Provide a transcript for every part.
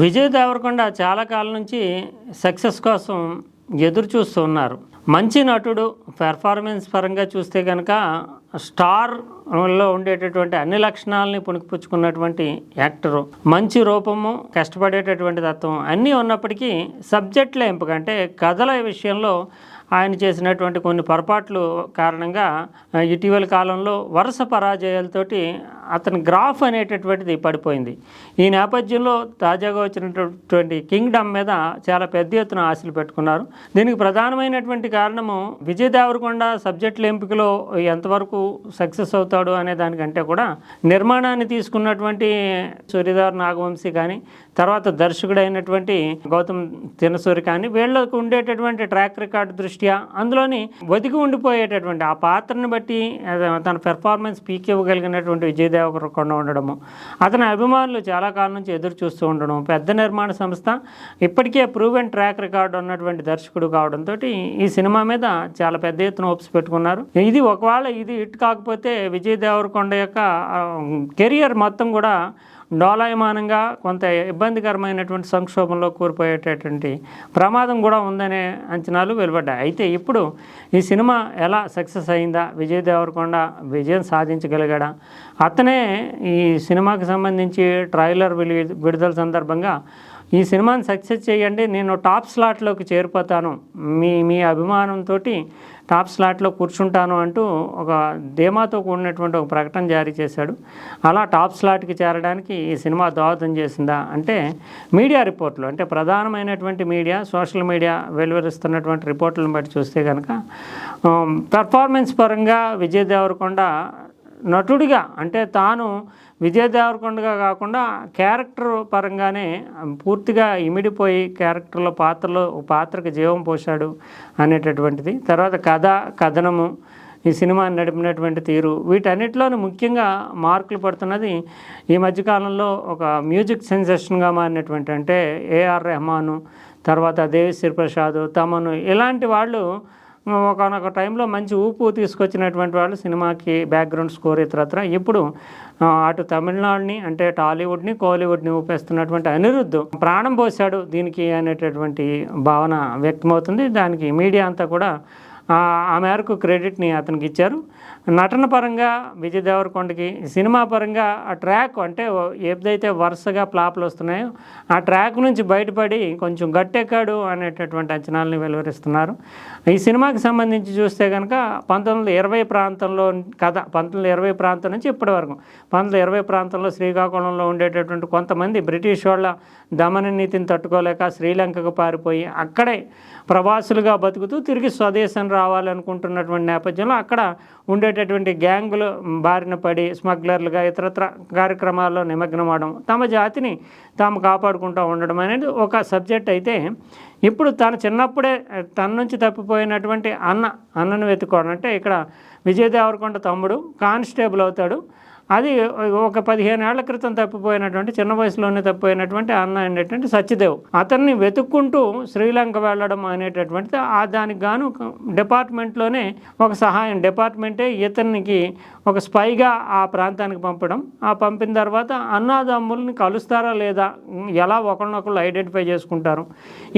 విజయ్ దేవరకొండ చాలా కాలం నుంచి సక్సెస్ కోసం ఎదురు చూస్తూ ఉన్నారు. మంచి నటుడు పెర్ఫార్మెన్స్ పరంగా చూస్తే కనుక స్టార్లో ఉండేటటువంటి అన్ని లక్షణాలని పుణికిపుచ్చుకున్నటువంటి యాక్టరు. మంచి రూపము కష్టపడేటటువంటి తత్వం అన్నీ ఉన్నప్పటికీ సబ్జెక్టుల ఎంపిక అంటే కథల విషయంలో ఆయన చేసినటువంటి కొన్ని పొరపాట్లు కారణంగా ఇటీవల కాలంలో వరుస పరాజయాలతోటి అతని గ్రాఫ్ అనేటటువంటిది పడిపోయింది. ఈ నేపథ్యంలో తాజాగా వచ్చినటువంటి కింగ్డమ్ మీద చాలా పెద్ద ఎత్తున ఆశలు పెట్టుకున్నారు. దీనికి ప్రధానమైనటువంటి కారణము విజయ్ దేవరకొండ సబ్జెక్టుల ఎంపికలో ఎంతవరకు సక్సెస్ అవుతాడు అనే దానికంటే కూడా నిర్మాణాన్ని తీసుకున్నటువంటి సూర్యదార్ నాగవంశీ కానీ తర్వాత దర్శకుడైనటువంటి గౌతమ్ తినసూరి కానీ వీళ్ళకు ఉండేటటువంటి ట్రాక్ రికార్డ్ దృష్ట్యా అందులోని ఒదిగి ఉండిపోయేటటువంటి ఆ పాత్రని బట్టి తన పెర్ఫార్మెన్స్ పీక్ ఇవ్వగలిగినటువంటి విజయ్ దేవరకొండ ఉండడము అతని అభిమానులు చాలా కాలం నుంచి ఎదురు చూస్తూ ఉండడం పెద్ద నిర్మాణ సంస్థ ఇప్పటికే ప్రూవెన్ ట్రాక్ రికార్డ్ ఉన్నటువంటి దర్శకుడు కావడంతో ఈ సినిమా మీద చాలా పెద్ద ఎత్తున హోప్స్ పెట్టుకున్నారు. ఇది ఒకవేళ ఇది హిట్ కాకపోతే విజయ్ దేవరకొండ యొక్క కెరియర్ మొత్తం కూడా డోలాయమానంగా కొంత ఇబ్బందికరమైనటువంటి సంక్షోభంలో కూరిపోయేటటువంటి ప్రమాదం కూడా ఉందనే అంచనాలు వెలువడ్డాయి. అయితే ఇప్పుడు ఈ సినిమా ఎలా సక్సెస్ అయిందా? విజయ్ దేవరకొండ విజయం సాధించగలిగాడా? అతనే ఈ సినిమాకి సంబంధించి ట్రైలర్ విలు విడుదల సందర్భంగా ఈ సినిమాని సక్సెస్ చేయండి నేను టాప్ స్లాట్లోకి చేరిపోతాను మీ మీ అభిమానంతో టాప్ స్లాట్లో కూర్చుంటాను అంటూ ఒక ధీమాతో కూడినటువంటి ఒక ప్రకటన జారీ చేశాడు. అలా టాప్ స్లాట్కి చేరడానికి ఈ సినిమా దోహదం చేసిందా అంటే మీడియా రిపోర్ట్లు అంటే ప్రధానమైనటువంటి మీడియా సోషల్ మీడియా వెలువరిస్తున్నటువంటి రిపోర్ట్లను బట్టి చూస్తే కనుక పెర్ఫార్మెన్స్ పరంగా విజయ్ దేవరకొండ నటుడిగా అంటే తాను విజయ్ దేవరకొండగా కాకుండా క్యారెక్టర్ పరంగానే పూర్తిగా ఇమిడిపోయి క్యారెక్టర్లో పాత్రలో పాత్రకు జీవం పోశాడు అనేటటువంటిది. తర్వాత కథ కథనము ఈ సినిమా నడిపినటువంటి తీరు వీటన్నిటిలోనూ ముఖ్యంగా మార్కులు పడుతున్నది ఈ మధ్యకాలంలో ఒక మ్యూజిక్ సెన్సేషన్గా మారినటువంటి అంటే ఏఆర్ రెహమాను తర్వాత దేవిశ్రీ ప్రసాద్ తమను ఇలాంటి వాళ్ళు ఒకనొక టైంలో మంచి ఊపు తీసుకొచ్చినటువంటి వాళ్ళు సినిమాకి బ్యాక్గ్రౌండ్ స్కోర్ ఇతరత్ర ఇప్పుడు అటు తమిళనాడుని అంటే టాలీవుడ్ని కోలీవుడ్ని ఊపేస్తున్నటువంటి అనిరుద్ధ్ ప్రాణం పోశాడు దీనికి అనేటటువంటి భావన వ్యక్తమవుతుంది. దానికి మీడియా అంతా కూడా ఆ మేరకు క్రెడిట్ని అతనికి ఇచ్చారు. నటన పరంగా విజయ్ దేవరకొండకి సినిమా పరంగా ఆ ట్రాక్ అంటే ఏదైతే వరుసగా ప్లాప్లు వస్తున్నాయో ఆ ట్రాక్ నుంచి బయటపడి కొంచెం గట్టెక్కాడు అనేటటువంటి అంచనాలని వెలువరిస్తున్నారు. ఈ సినిమాకి సంబంధించి చూస్తే కనుక పంతొమ్మిది వందల ఇరవై ప్రాంతంలో కథ పంతొమ్మిది ఇరవై ప్రాంతం నుంచి ఇప్పటి వరకు. పంతొమ్మిది ఇరవై ప్రాంతంలో శ్రీకాకుళంలో ఉండేటటువంటి కొంతమంది బ్రిటిష్ వాళ్ళ దమన నీతిని తట్టుకోలేక శ్రీలంకకు పారిపోయి అక్కడే ప్రవాసులుగా బతుకుతూ తిరిగి స్వదేశం రావాలనుకుంటున్నటువంటి నేపథ్యంలో అక్కడ ఉండేటటువంటి గ్యాంగులు బారిన పడి స్మగ్లర్లుగా ఇతరత్ర కార్యక్రమాల్లో నిమగ్నం అవడం తమ జాతిని తాము కాపాడుకుంటూ ఉండడం అనేది ఒక సబ్జెక్ట్ అయితే ఇప్పుడు తను చిన్నప్పుడే తన నుంచి తప్పిపోయినటువంటి అన్న అన్నను వెతుక్కోవడం అంటే ఇక్కడ విజయ్ దేవరకొండ తమ్ముడు కానిస్టేబుల్ అవుతాడు. అది ఒక పదిహేను ఏళ్ళ క్రితం తప్పిపోయినటువంటి చిన్న వయసులోనే తప్పిపోయినటువంటి అన్న అనేటువంటి సత్యదేవ్. అతన్ని వెతుక్కుంటూ శ్రీలంక వెళ్ళడం అనేటటువంటిది ఆ దానికి గాను డిపార్ట్మెంట్లోనే ఒక సహాయం డిపార్ట్మెంటే ఇతనికి ఒక స్పైగా ఆ ప్రాంతానికి పంపడం ఆ పంపిన తర్వాత అన్నాదమ్ముల్ని కలుస్తారా లేదా ఎలా ఒకరినొకరు ఐడెంటిఫై చేసుకుంటారు.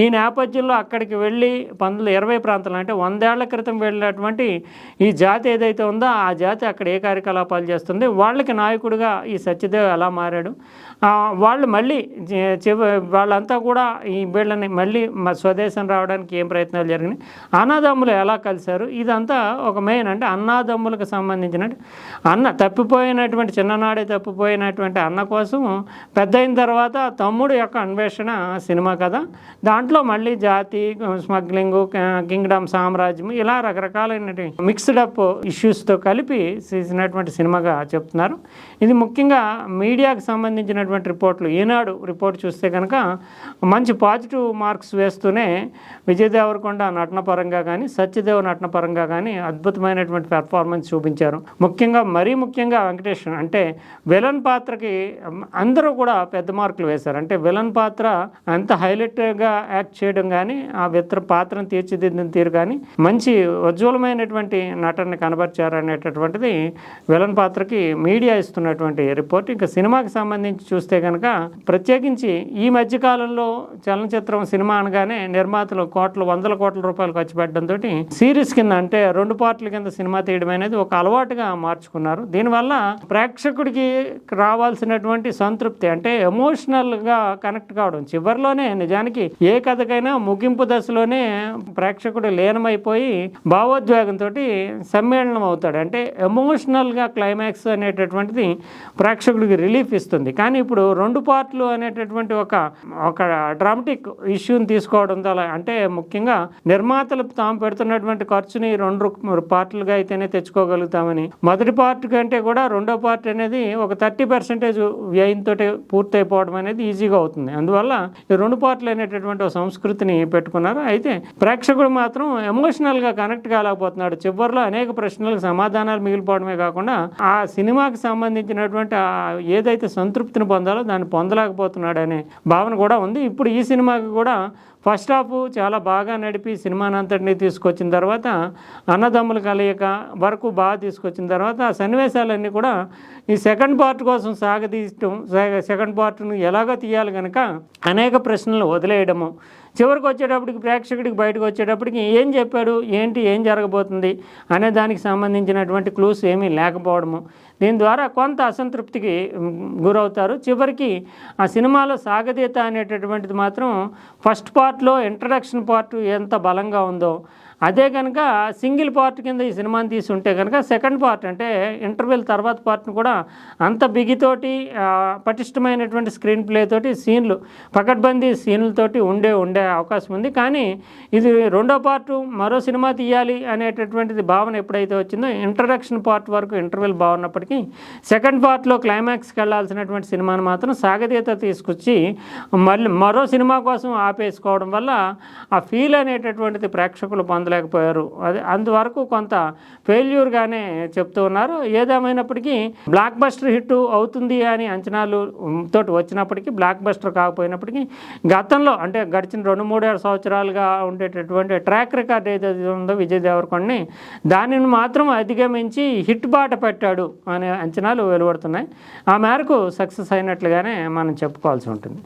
ఈ నేపథ్యంలో అక్కడికి వెళ్ళి పంతొమ్మిది ఇరవై ప్రాంతాలు అంటే వందేళ్ళ క్రితం వెళ్ళినటువంటి ఈ జాతి ఏదైతే ఉందో ఆ జాతి అక్కడ ఏ కార్యకలాపాలు చేస్తుంది వాళ్ళకి నాయకుడిగా ఈ సత్యదేవ్ ఎలా మారాడు వాళ్ళు మళ్ళీ వాళ్ళంతా కూడా ఈ వీళ్ళని మళ్ళీ మా స్వదేశం రావడానికి ఏం ప్రయత్నాలు జరిగినాయి అన్నదమ్ములు ఎలా కలిశారు ఇదంతా ఒక మెయిన్ అంటే అన్నదమ్ములకు సంబంధించిన అన్న తప్పిపోయినటువంటి చిన్ననాడే తప్పిపోయినటువంటి అన్న కోసం పెద్ద అయిన తర్వాత తమ్ముడు యొక్క అన్వేషణ సినిమా కదా. దాంట్లో మళ్ళీ జాతి స్మగ్లింగ్ కింగ్డమ్ సామ్రాజ్యం ఇలా రకరకాలైన మిక్స్డ్ అప్ ఇష్యూస్తో కలిపి చేసినటువంటి సినిమాగా చెప్తున్నారు. ఇది ముఖ్యంగా మీడియాకు సంబంధించినటువంటి రిపోర్ట్లు. ఈనాడు రిపోర్ట్ చూస్తే కనుక మంచి పాజిటివ్ మార్క్స్ వేస్తూనే విజయ్ దేవరకొండ నటన పరంగా కానీ సత్యదేవ్ నటన పరంగా కానీ అద్భుతమైనటువంటి పెర్ఫార్మెన్స్ చూపించారు. ముఖ్యంగా ముఖ్యంగా మరీ ముఖ్యంగా వెంకటేష్ అంటే విలన్ పాత్రకి అందరూ కూడా పెద్ద మార్కులు వేశారు. అంటే విలన్ పాత్ర అంత హైలైట్గా యాక్ట్ చేయడం కానీ ఆ విత్ర పాత్రను తీర్చిదిద్దిన తీరు కానీ మంచి ఉజ్వలమైనటువంటి నటనని కనబరిచారు అనేటటువంటిది విలన్ పాత్రకి మీడియా ఇస్తున్నటువంటి రిపోర్ట్. ఇంకా సినిమాకి సంబంధించి చూస్తే కనుక ప్రత్యేకించి ఈ మధ్య కాలంలో చలనచిత్రం సినిమా అనగానే నిర్మాతలు కోట్లు వందల కోట్ల రూపాయలు ఖర్చు పెట్టడంతో సిరీస్ కింద అంటే రెండు పార్ట్ల కింద సినిమా తీయడం అనేది ఒక అలవాటుగా మార్చుకున్నారు. దీనివల్ల ప్రేక్షకుడికి రావాల్సినటువంటి సంతృప్తి అంటే ఎమోషనల్గా కనెక్ట్ కావడం. చివరిలోనే నిజానికి ఏ కథకైనా ముగింపు దశలోనే ప్రేక్షకుడు లీనమైపోయి భావోద్వేగంతో సమ్మేళనం అవుతాడు. అంటే ఎమోషనల్గా క్లైమాక్స్ అనేటటువంటిది ప్రేక్షకుడికి రిలీఫ్ ఇస్తుంది. కానీ ఇప్పుడు రెండు పార్ట్లు అనేటటువంటి ఒక ఒక డ్రామటిక్ ఇష్యూని తీసుకోవడం ద్వారా అంటే ముఖ్యంగా నిర్మాతలు తాము పెడుతున్నటువంటి ఖర్చుని రెండు పార్ట్లుగా అయితేనే తెచ్చుకోగలుగుతామని మొదటి పార్ట్ కంటే కూడా రెండో పార్ట్ అనేది ఒక థర్టీ పర్సెంటేజ్ వ్యయంతో పూర్తయిపోవడం అనేది ఈజీగా అవుతుంది. అందువల్ల ఈ రెండు పార్ట్లు అనేటటువంటి ఒక సంస్కృతిని పెట్టుకున్నారు. అయితే ప్రేక్షకుడు మాత్రం ఎమోషనల్గా కనెక్ట్ కాలేకపోతున్నాడు. చివరిలో అనేక ప్రశ్నలకు సమాధానాలు మిగిలిపోవడమే కాకుండా ఆ సినిమాకి సంబంధించినటువంటి ఏదైతే సంతృప్తిని పొందాలో దాన్ని పొందలేకపోతున్నాడు అనే భావన కూడా ఉంది. ఇప్పుడు ఈ సినిమాకి కూడా ఫస్ట్ హాఫ్ చాలా బాగా నడిపి సినిమానంతటిని తీసుకొచ్చిన తర్వాత అన్నదమ్ముల కలయిక వరకు బాగా తీసుకొచ్చిన తర్వాత ఆ సన్నివేశాలన్నీ కూడా ఈ సెకండ్ పార్ట్ కోసం సాగతీయటం సెకండ్ పార్ట్ను ఎలాగో తీయాలి కనుక అనేక ప్రశ్నలు వదిలేయడము. చివరికి వచ్చేటప్పటికి ప్రేక్షకుడికి బయటకు వచ్చేటప్పటికి ఏం చెప్పాడు ఏంటి ఏం జరగబోతుంది అనే దానికి సంబంధించినటువంటి క్లూస్ ఏమీ లేకపోవడము. దీని ద్వారా కొంత అసంతృప్తికి గురవుతారు. చివరికి ఆ సినిమాలో సాగతీత అనేటటువంటిది మాత్రం ఫస్ట్ పార్ట్లో ఇంట్రడక్షన్ పార్ట్ ఎంత బలంగా ఉందో అదే కనుక సింగిల్ పార్ట్ కింద ఈ సినిమాని తీసి ఉంటే కనుక సెకండ్ పార్ట్ అంటే ఇంటర్వెల్ తర్వాత పార్ట్ని కూడా అంత బిగితోటి పటిష్టమైనటువంటి స్క్రీన్ ప్లే తోటి సీన్లు పకడ్బందీ సీన్లతోటి ఉండే ఉండే అవకాశం ఉంది. కానీ ఇది రెండో పార్ట్ మరో సినిమా తీయాలి అనేటటువంటిది భావన ఎప్పుడైతే వచ్చిందో ఇంట్రడక్షన్ పార్ట్ వరకు ఇంటర్వెల్ బాగున్నప్పటికీ సెకండ్ పార్ట్లో క్లైమాక్స్కి వెళ్ళాల్సినటువంటి సినిమాను మాత్రం సాగతీత తీసుకొచ్చి మళ్ళీ మరో సినిమా కోసం ఆపేసుకోవడం వల్ల ఆ ఫీల్ అనేటటువంటిది ప్రేక్షకులు పొందలేకపోయారు. అది అందువరకు కొంత ఫెయిల్యూర్గానే చెప్తూ ఉన్నారు. ఏదేమైనప్పటికీ బ్లాక్ బస్టర్ హిట్ అవుతుంది అని అంచనాలు తోటి వచ్చినప్పటికీ బ్లాక్ బస్టర్ కాకపోయినప్పటికీ గతంలో అంటే గడిచిన రెండు మూడేడు సంవత్సరాలుగా ఉండేటటువంటి ట్రాక్ రికార్డ్ ఏదైతే ఉందో విజయ్ దేవరకొండని దానిని మాత్రం అధిగమించి హిట్ బాట పెట్టాడు అనే అంచనాలు వెలువడుతున్నాయి. ఆ మేరకు సక్సెస్ అయినట్లుగానే మనం చెప్పుకోవాల్సి ఉంటుంది.